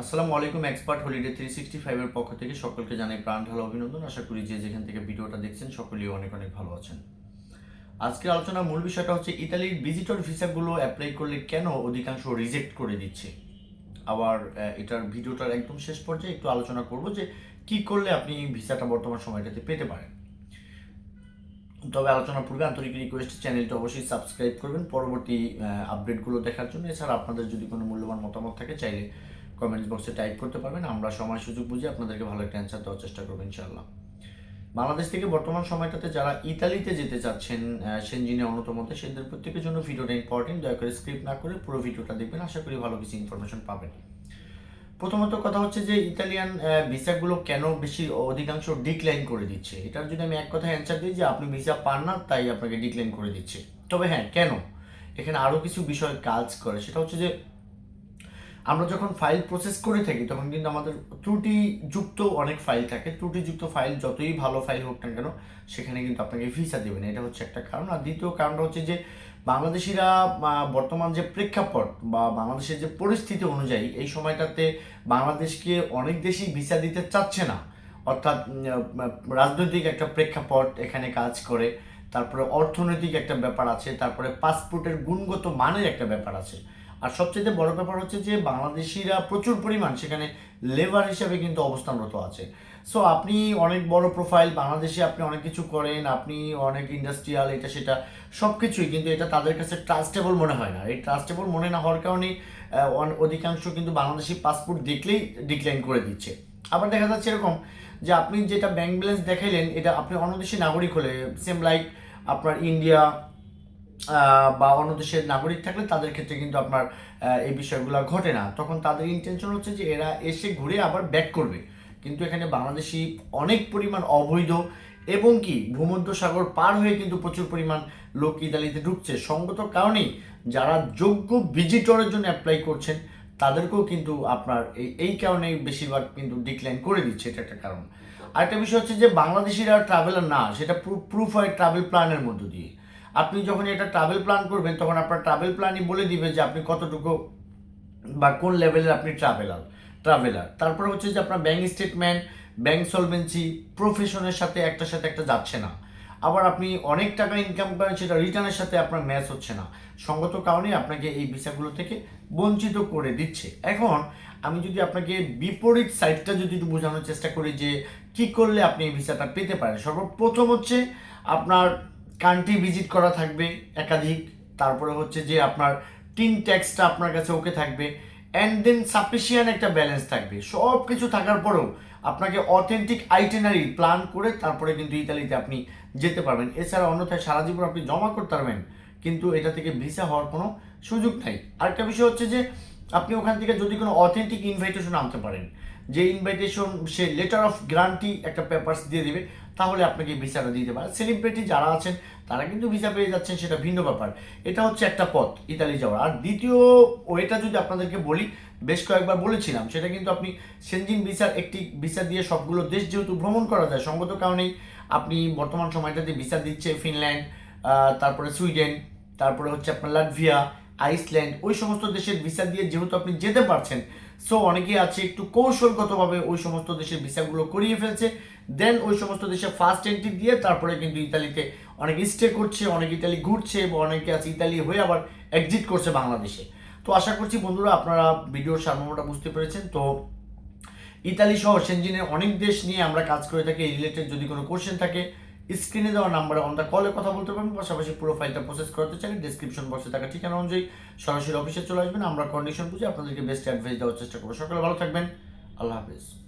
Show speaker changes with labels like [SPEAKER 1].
[SPEAKER 1] আসসালামু আলাইকুম expert holiday three sixty ফাইভের পক্ষ থেকে সকলকে জানাই প্রাণ ঢালা অভিনন্দন। আশা করি যে যেখান থেকে ভিডিওটা দেখছেন, সকলেই অনেক অনেক ভালো আছেন। আজকের আলোচনার মূল বিষয়টা হচ্ছে ইতালির ভিজিটর ভিসাগুলো অ্যাপ্লাই করলে কেন অধিকাংশ রিজেক্ট করে দিচ্ছে? আবার এটার ভিডিওটার একদম শেষ পর্যায়ে একটু আলোচনা করব যে, কি করলে আপনি ভিসাটা বর্তমান সময়টাতে পেতে পারেন? তবে আলোচনার পূর্বে আন্তরিক রিকোয়েস্ট চ্যানেলটা অবশ্যই সাবস্ক্রাইব করবেন। পরবর্তী আপডেটগুলো দেখার জন্য। এছাড়া আপনাদের যদি কোনো মূল্যবান মতামত থাকে, চাইলে কমেন্টস বক্সে টাইপ করতে পারবেন। আমরা সময় সুযোগ বুঝে আপনাদেরকে ভালো একটা অ্যান্সার দেওয়ার চেষ্টা করব ইনশাআল্লাহ। বাংলাদেশ থেকে বর্তমান সময়টাতে যারা ইতালিতে যেতে চাচ্ছেন সেনজিনে অন্যতমতে সেদের প্রত্যেকের জন্য ভিডিওটা ইম্পর্টেন্ট দয়া করে স্ক্রিপ্ট না করে পুরো ভিডিওটা দেখবেন। আশা করি ভালো কিছু ইনফরমেশন পাবেন। প্রথমত কথা হচ্ছে যে ইতালিয়ান ভিসাগুলো কেন বেশি অধিকাংশ ডিক্লাইন করে দিচ্ছে? এটার যদি আমি এক কথায় অ্যান্সার দিই যে আপনি ভিসা পান না, তাই আপনাকে ডিক্লাইন করে দিচ্ছে। তবে হ্যাঁ কেন? এখানে আরও কিছু বিষয় কাজ করে। সেটা হচ্ছে যে আমরা যখন ফাইল প্রসেস করে থাকি, তখন কিন্তু আমাদের ত্রুটিযুক্ত অনেক ফাইল থাকে। ত্রুটিযুক্ত ফাইল যতই ভালো ফাইল হোক না কেন, সেখানে কিন্তু আপনাকে ভিসা দেবে না। এটা হচ্ছে একটা কারণ। আর দ্বিতীয় কারণটা হচ্ছে যে, বাংলাদেশিরা বর্তমান যে প্রেক্ষাপট বা বাংলাদেশের যে পরিস্থিতি অনুযায়ী, এই সময়টাতে বাংলাদেশকে অনেক দেশই ভিসা দিতে চাচ্ছে না। অর্থাৎ রাজনৈতিক একটা প্রেক্ষাপট এখানে কাজ করে। তারপরে অর্থনৈতিক একটা ব্যাপার আছে, তারপরে পাসপোর্টের গুণগত মানের একটা ব্যাপার আছে। আর সবচেয়ে বড় ব্যাপার হচ্ছে যে বাংলাদেশিরা প্রচুর পরিমাণ সেখানে লেবার হিসাবে কিন্তু অবস্থানরত আছে। সো আপনি অনেক বড় প্রোফাইল বাংলাদেশে আপনি অনেক কিছু করেন আপনি অনেক ইন্ডাস্ট্রিয়াল এটা সেটা সব কিছুই কিন্তু এটা তাদের কাছে ট্রাস্টেবল মনে হয় না। এই ট্রাস্টেবল মনে না হওয়ার কারণেই আহ, অধিকাংশ কিন্তু বাংলাদেশি পাসপোর্ট দেখলেই ডিক্লাইন করে দিচ্ছে। আবার দেখা যাচ্ছে এরকম যে আপনি যেটা ব্যাংক ব্যালেন্স দেখাইলেন এটা আপনি অন্য দেশের নাগরিক হলে সেম লাইক আপনার ইন্ডিয়া বা অন্য দেশের নাগরিক থাকলে তাদের ক্ষেত্রে কিন্তু আপনার এই বিষয়গুলো ঘটে না। তখন তাদের ইন্টেনশন হচ্ছে যে এরা এসে ঘুরে আবার ব্যাক করবে। কিন্তু এখানে বাংলাদেশি অনেক পরিমাণ অবৈধ এবং কি ভূমধ্য সাগর পার হয়ে কিন্তু প্রচুর পরিমাণ লোক ইতালিতে ঢুকছে। সঙ্গত কারণেই যারা যোগ্য ভিজিটরের জন্য অ্যাপ্লাই করছেন, তাদেরকেও কিন্তু আপনার এই এই কারণেই বেশিরভাগ কিন্তু ডিক্লাইন করে দিচ্ছে, এটা একটা কারণ। আরেকটা বিষয় হচ্ছে যে বাংলাদেশিরা ট্রাভেলার না, সেটা প্রুফ হয় ট্রাভেল প্ল্যানের মধ্য দিয়ে। আপনি যখন এটা ট্রাভেল প্ল্যান করবেন, তখন আপনার ট্রাভেল প্ল্যানই বলে দিবে যে আপনি কতটুকু বা কোন লেভেলের আপনি ট্রাভেলার ট্রাভেলার তারপরে হচ্ছে যে আপনার ব্যাংক স্টেটমেন্ট ব্যাঙ্ক সলভেন্সি প্রফেশনের সাথে একটার সাথে একটা যাচ্ছে না। আবার আপনি অনেক টাকা ইনকাম করেন, সেটা রিটার্নের সাথে আপনার ম্যাচ হচ্ছে না। সঙ্গত কারণে আপনাকে এই ভিসাগুলো থেকে বঞ্চিত করে দিচ্ছে। এখন আমি যদি আপনাকে বিপরীত সাইডটা যদি একটু বোঝানোর চেষ্টা করি যে কি করলে আপনি এই ভিসাটা পেতে পারেন, সর্বপ্রথম হচ্ছে আপনার কান্ট্রি ভিজিট করা থাকবে একাধিক। তারপরে হচ্ছে যে আপনার টিন ট্যাক্সটা আপনার কাছে ওকে থাকবে। অ্যান্ড দেন সাফিসিয়েন্ট একটা ব্যালেন্স থাকবে। সব কিছু থাকার পরেও আপনাকে অথেন্টিক আইটেনারি প্ল্যান করে তারপরে কিন্তু ইতালিতে আপনি যেতে পারবেন। এছাড়া অন্যথায় সারা জীবন আপনি জমা করতে পারবেন। কিন্তু এটা থেকে ভিসা হওয়ার কোনো সুযোগ নাই। আরেকটা বিষয় হচ্ছে যে আপনি ওখান থেকে যদি কোনো অথেন্টিক ইনভাইটেশন আনতে পারেন, যে ইনভাইটেশন সে লেটার অফ গ্যারান্টি একটা পেপারস দিয়ে দিবে তাহলে আপনাকে ভিসাটা দিতে পারে। সেলিব্রিটি যারা আছেন, তারা কিন্তু ভিসা পেয়ে যাচ্ছেন, সেটা ভিন্ন ব্যাপার। এটা হচ্ছে একটা পথ, ইতালি যাওয়ার। আর দ্বিতীয় ওয়েটা যদি আপনাদেরকে বলি, বেশ কয়েকবার বলেছিলাম, সেটা কিন্তু আপনি সেনজিন ভিসার একটি ভিসা দিয়ে সবগুলো দেশ যেহেতু ভ্রমণ করা যায়, সঙ্গত কারণেই আপনি বর্তমান সময়টাতে ভিসা দিচ্ছে ফিনল্যান্ড তারপরে সুইডেন তারপরে হচ্ছে আপনার লাটভিয়া আইসল্যান্ড ওই সমস্ত দেশের ভিসা দিয়ে যেহেতু আপনি যেতে পারছেন সো অনেকে আছে একটু কৌশলগতভাবে ওই সমস্ত দেশের ভিসাগুলো করিয়ে ফেলছে। দেন ওই সমস্ত দেশে ফার্স্ট এন্ট্রি দিয়ে তারপরে কিন্তু ইতালিতে অনেক স্টে করছে, অনেক ইতালি ঘুরছে বা অনেকে আছে ইতালি হয়ে আবার এক্সিট করছে বাংলাদেশে। তো আশা করছি বন্ধুরা আপনারা ভিডিওর সারমর্মটা বুঝতে পেরেছেন। তো ইতালি সহ সেনজিনের অনেক দেশ নিয়ে আমরা কাজ করে থাকি, এই রিলেটেড যদি কোনো কোশ্চেন থাকে স্ক্রিনে দেওয়া নাম্বারে অন কলে কথা বলতে পারবেন, পাশাপাশি পুরো ফাইলটা প্রসেস করাতে চাইলে ডিসক্রিপশন বক্সে থাকা ঠিকানা অনুযায়ী সরাসরি অফিসে চলে আসবেন। আমরা কন্ডিশন বুঝে আপনাদেরকে বেস্ট অ্যাডভাইস দেওয়ার চেষ্টা করব। সকালে ভালো থাকবেন। আল্লাহ হাফিজ।